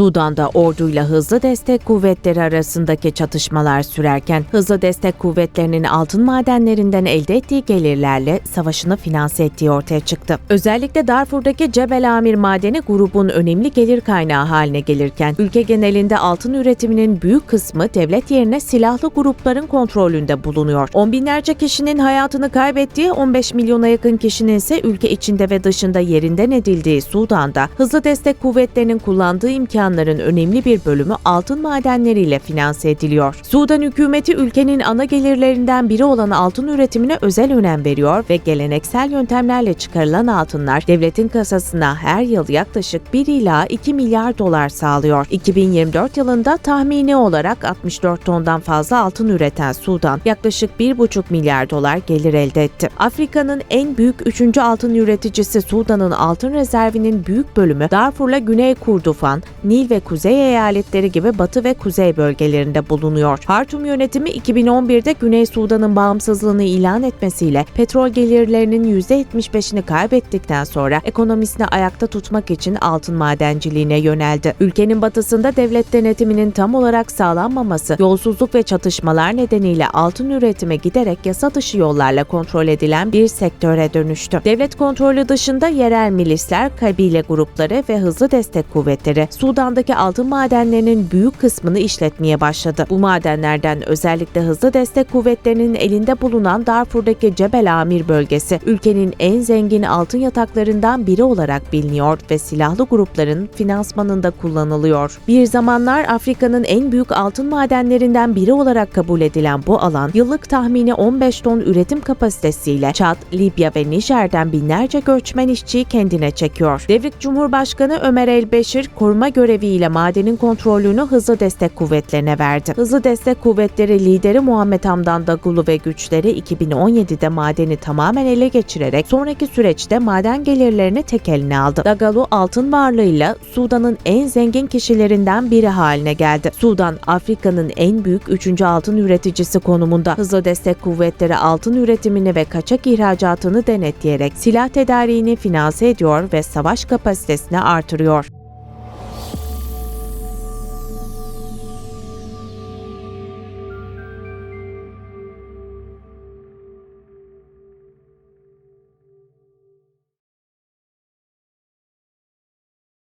Sudan'da orduyla hızlı destek kuvvetleri arasındaki çatışmalar sürerken hızlı destek kuvvetlerinin altın madenlerinden elde ettiği gelirlerle savaşını finanse ettiği ortaya çıktı. Özellikle Darfur'daki Cebel Amir madeni grubun önemli gelir kaynağı haline gelirken ülke genelinde altın üretiminin büyük kısmı devlet yerine silahlı grupların kontrolünde bulunuyor. On binlerce kişinin hayatını kaybettiği 15 milyona yakın kişinin ise ülke içinde ve dışında yerinden edildiği Sudan'da hızlı destek kuvvetlerinin kullandığı imkanların önemli bir bölümü altın madenleriyle finanse ediliyor. Sudan hükümeti ülkenin ana gelirlerinden biri olan altın üretimine özel önem veriyor ve geleneksel yöntemlerle çıkarılan altınlar devletin kasasına her yıl yaklaşık 1 ila 2 milyar dolar sağlıyor. 2024 yılında tahmini olarak 64 tondan fazla altın üreten Sudan yaklaşık 1,5 milyar dolar gelir elde etti. Afrika'nın en büyük 3. altın üreticisi Sudan'ın altın rezervinin büyük bölümü Darfur'la Güney Kurdufan, Nil ve Kuzey eyaletleri gibi batı ve kuzey bölgelerinde bulunuyor. Hartum yönetimi 2011'de Güney Sudan'ın bağımsızlığını ilan etmesiyle petrol gelirlerinin %75'ini kaybettikten sonra ekonomisini ayakta tutmak için altın madenciliğine yöneldi. Ülkenin batısında devlet denetiminin tam olarak sağlanmaması, yolsuzluk ve çatışmalar nedeniyle altın üretime giderek yasa dışı yollarla kontrol edilen bir sektöre dönüştü. Devlet kontrolü dışında yerel milisler, kabile grupları ve hızlı destek kuvvetleri Sudan'daki altın madenlerinin büyük kısmını işletmeye başladı. Bu madenlerden özellikle hızlı destek kuvvetlerinin elinde bulunan Darfur'daki Cebel Amir bölgesi ülkenin en zengin altın yataklarından biri olarak biliniyor ve silahlı grupların finansmanında kullanılıyor. Bir zamanlar Afrika'nın en büyük altın madenlerinden biri olarak kabul edilen bu alan yıllık tahmini 15 ton üretim kapasitesiyle Çad, Libya ve Nijer'den binlerce göçmen işçiyi kendine çekiyor. Devrik Cumhurbaşkanı Ömer El-Beşir koruma göreviyle madenin kontrolünü hızlı destek kuvvetlerine verdi. Hızlı destek kuvvetleri lideri Muhammed Hamdan Dagulu ve güçleri 2017'de madeni tamamen ele geçirerek sonraki süreçte maden gelirlerini tek eline aldı. Dagalu altın varlığıyla Sudan'ın en zengin kişilerinden biri haline geldi. Sudan, Afrika'nın en büyük 3. altın üreticisi konumunda. Hızlı destek kuvvetleri altın üretimini ve kaçak ihracatını denetleyerek silah tedariğini finanse ediyor ve savaş kapasitesini artırıyor.